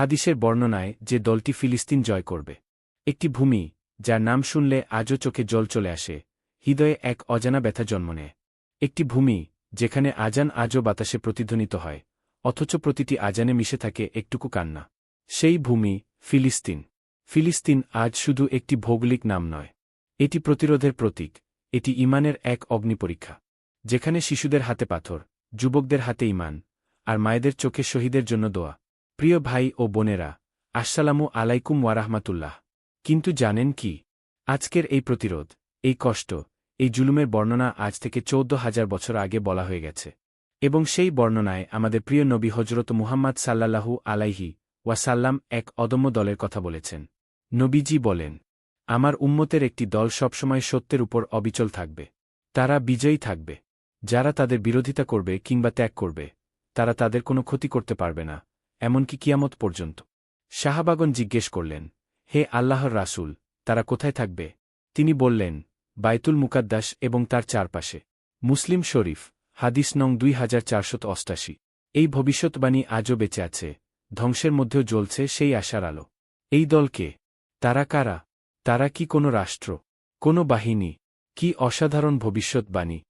হাদিসের বর্ণনায় যে দলটি ফিলিস্তিন জয় করবে। একটি ভূমি, যার নাম শুনলে আজও চোখে জল চলে আসে, হৃদয়ে এক অজানা ব্যথা জন্ম নেয়। একটি ভূমি, যেখানে আজান আজও বাতাসে প্রতিধ্বনিত হয়, অথচ প্রতিটি আজানে মিশে থাকে একটুকু কান্না। সেই ভূমি, ফিলিস্তিন। ফিলিস্তিন আজ শুধু একটি ভৌগোলিক নাম নয়। এটি প্রতিরোধের প্রতীক, এটি ইমানের এক অগ্নিপরীক্ষা যেখানে শিশুদের হাতে পাথর, যুবকদের হাতে ইমান, আর মায়েদের চোখে শহীদের জন্য দোয়া। প্রিয় ভাই ও বোনেরা, আসসালামু আলাইকুম ওয়ারাহমাতুল্লাহ কিন্তু জানেন কি? আজকের এই প্রতিরোধ, এই কষ্ট, এই জুলুমের বর্ণনা আজ থেকে চৌদ্দ হাজার বছর আগে বলা হয়ে গেছে। এবং সেই বর্ণনায় আমাদের প্রিয় নবী হজরত মুহাম্মদ সাল্লাল্লাহু আলাইহি ওয়াসাল্লাম এক অদম্য দলের কথা বলেছেন। নবীজি বলেন, আমার উম্মতের একটি দল সবসময় সত্যের উপর অবিচল থাকবে। তারা বিজয়ী থাকবে। যারা তাদের বিরোধিতা করবে কিংবা ত্যাগ করবে, তারা তাদের কোনো ক্ষতি করতে পারবে না। এমনকি কিয়ামত পর্যন্ত। শাহাবাগন জিজ্ঞেস করলেন, হে আল্লাহর রাসূল, তারা কোথায় থাকবে? তিনি বললেন, বাইতুল মুকাদ্দাস এবং তার চারপাশে। মুসলিম শরীফ, হাদিস নং দুই হাজার চারশত অষ্টাশি। এই ভবিষ্যৎবাণী আজও বেঁচে আছে, ধ্বংসের মধ্যেও জ্বলছে সেই আশার আলো। এই দলকে তারা কারা? তারা কি কোনো রাষ্ট্র? কোনো বাহিনী? কি অসাধারণ ভবিষ্যৎবাণী?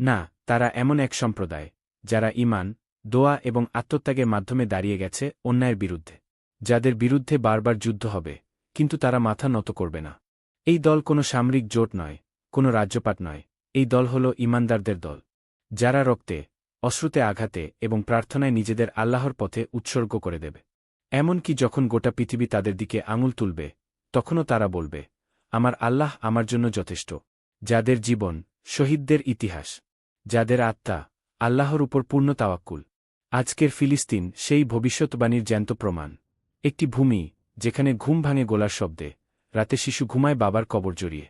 না, তারা এমন এক সম্প্রদায়, যারা ইমান দোয়া এবং আত্মত্যাগের মাধ্যমে দাঁড়িয়ে গেছে অন্যায়ের বিরুদ্ধে। যাদের বিরুদ্ধে বারবার যুদ্ধ হবে, কিন্তু তারা মাথা নত করবে না। এই দল কোনো সামরিক জোট নয়, কোনো রাজ্যপাট নয়, এই দল হল ইমানদারদের দল। যারা রক্তে, অশ্রুতে আঘাতে এবং প্রার্থনায় নিজেদের আল্লাহর পথে উৎসর্গ করে দেবে। এমনকি যখন গোটা পৃথিবী তাদের দিকে আঙুল তুলবে, তখনও তারা বলবে, আমার আল্লাহ আমার জন্য যথেষ্ট। যাদের জীবন, শহীদদের ইতিহাস। যাদের আত্মা, আল্লাহর উপর পূর্ণ তাওয়াক্কুল। আজকের ফিলিস্তিন সেই ভবিষ্যৎবাণীর জ্যান্ত প্রমাণ। একটি ভূমি, যেখানে ঘুম ভাঙে গোলার শব্দে, রাতে শিশু ঘুমায় বাবার কবর জড়িয়ে।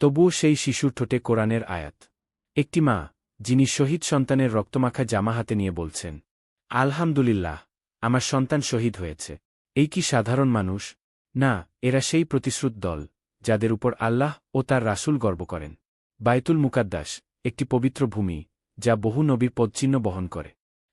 তবুও সেই শিশুর ঠোঁটে কোরআনের আয়াত। একটি মা, যিনি শহীদ সন্তানের রক্তমাখা জামা হাতে নিয়ে বলছেন, আলহামদুলিল্লাহ, আমার সন্তান শহীদ হয়েছে। এই কি সাধারণ মানুষ? না, এরা সেই প্রতিশ্রুত দল, যাদের উপর আল্লাহ ও তার রাসূল গর্ব করেন। বায়তুল মুকাদ্দাস, একটি পবিত্র ভূমি, যা বহু নবীর পদচিহ্ন বহন করে।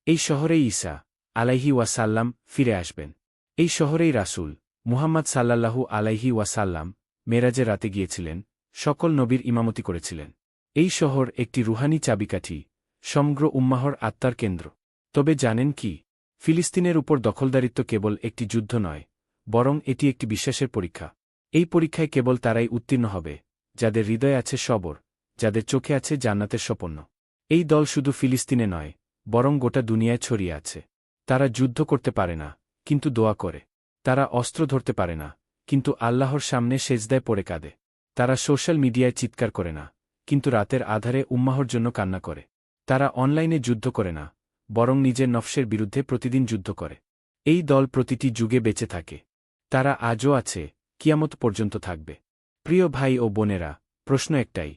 এই শহরেই ঈসা আলাইহি ওয়াসাল্লাম ফিরে আসবেন। এই শহরেই রাসূল মুহাম্মদ সাল্লাল্লাহু আলাইহি ওয়াসাল্লাম মেরাজে রাতে গিয়েছিলেন, সকল নবীর ইমামতি করেছিলেন। এই শহর একটি রুহানি চাবিকাঠি, সমগ্র উম্মাহর আত্মার কেন্দ্র। তবে জানেন কি, ফিলিস্তিনের উপর দখলদারিত্ব কেবল একটি যুদ্ধ নয়, বরং এটি একটি বিশ্বাসের পরীক্ষা। এই পরীক্ষায় কেবল তারাই উত্তীর্ণ হবে, যাদের হৃদয়ে আছে সবর, যাদের চোখে আছে জান্নাতের স্বপন্য এই দল শুধু ফিলিস্তিনে নয় বরং গোটা দুনিয়ায় ছড়িয়ে আছে। তারা যুদ্ধ করতে পারে না, কিন্তু দোয়া করে। তারা অস্ত্র ধরতে পারে না, কিন্তু আল্লাহর সামনে সেজদায় পড়ে কাঁদে। তারা সোশ্যাল মিডিয়ায় চিৎকার করে না, কিন্তু রাতের আধারে উম্মাহর জন্য কান্না করে। তারা অনলাইনে যুদ্ধ করে না, বরং নিজের নফসের বিরুদ্ধে প্রতিদিন যুদ্ধ করে। এই দল প্রতিটি যুগে বেঁচে থাকে। তারা আজও আছে, কিয়ামত পর্যন্ত থাকবে। প্রিয় ভাই ও বোনেরা, প্রশ্ন একটাই,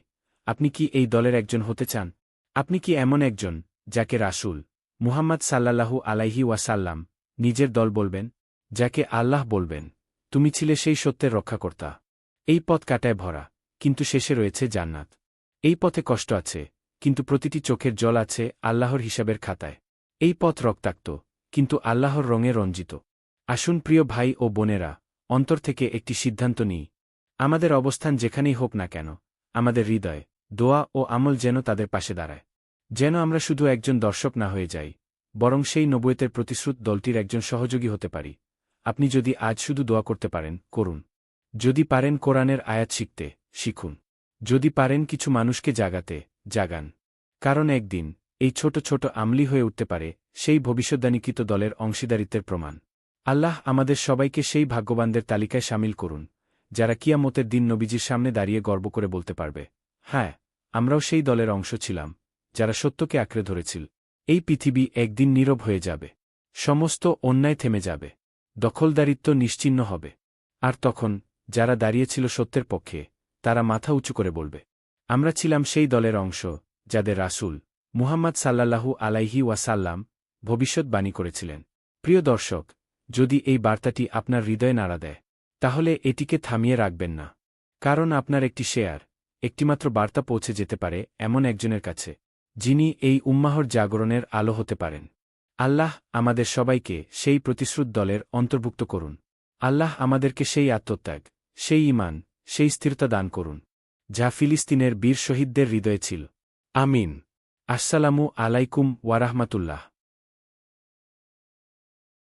আপনি কি এই দলের একজন হতে চান? আপনি কি এমন একজন যাকে রাসূল মুহাম্মদ সাল্লাল্লাহু আলাইহি ওয়াসাল্লাম নিজের দল বলবেন, যাকে আল্লাহ বলবেন, তুমি ছিলে সেই সত্যের রক্ষাকর্তা। এই পথ কাটায় ভরা, কিন্তু শেষে রয়েছে জান্নাত। এই পথে কষ্ট আছে, কিন্তু প্রতিটি চোখের জল আছে আল্লাহর হিসাবের খাতায়। এই পথ রক্তাক্ত, কিন্তু আল্লাহর রঙে রঞ্জিত। আসুন প্রিয় ভাই ও বোনেরা, অন্তর থেকে একটি সিদ্ধান্ত নিই। আমাদের অবস্থান যেখানেই হোক না কেন, আমাদের হৃদয়, দোয়া ও আমল যেন তাদের পাশে দাঁড়ায়। যেন আমরা শুধু একজন দর্শক না হয়ে যাই, বরং সেই নবুয়েতের প্রতিশ্রুত দলটির একজন সহযোগী হতে পারি। আপনি যদি আজ শুধু দোয়া করতে পারেন, করুন। যদি পারেন কোরআনের আয়াত শিখতে, শিখুন। যদি পারেন কিছু মানুষকে জাগাতে, জাগান। কারণ একদিন, এই ছোট ছোট আমলি হয়ে উঠতে পারে, সেই ভবিষ্যদ্বাণীকৃত দলের অংশীদারিত্বের প্রমাণ। আল্লাহ আমাদের সবাইকে সেই ভাগ্যবানদের তালিকায় সামিল করুন, যারা কিয়ামতের দিন নবীজির সামনে দাঁড়িয়ে গর্ব করে বলতে পারবে হ্যাঁ আমরাও সেই দলের অংশ ছিলাম। যারা সত্যকে আঁকড়ে ধরেছিল। এই পৃথিবী একদিন নীরব হয়ে যাবে। সমস্ত অন্যায় থেমে যাবে। দখলদারিত্ব নিশ্চিন্ন হবে। আর তখন, যারা দাঁড়িয়েছিল সত্যের পক্ষে, তারা মাথা উঁচু করে বলবে, আমরা ছিলাম সেই দলের অংশ, যাদের রাসূল মুহাম্মদ সাল্লাল্লাহু আলাইহি ওয়াসাল্লাম ভবিষ্যৎবাণী করেছিলেন। প্রিয় দর্শক, যদি এই বার্তাটি আপনার হৃদয়ে নাড়া দেয়, তাহলে এটিকে থামিয়ে রাখবেন না। কারণ আপনার একটি শেয়ার, একটিমাত্র বার্তা পৌঁছে যেতে পারে এমন একজনের কাছে। যিনি এই উম্মাহর জাগরণের আলো হতে পারেন। আল্লাহ আমাদের সবাইকে সেই প্রতিশ্রুত দলের অন্তর্ভুক্ত করুন। আল্লাহ আমাদেরকে সেই আত্মত্যাগ, সেই ইমান সেই স্থিরতা দান করুন, যা ফিলিস্তিনের বীর শহীদদের হৃদয়ে ছিল। আমিন। আসসালামু আলাইকুম ওয়ারাহমাতুল্লাহ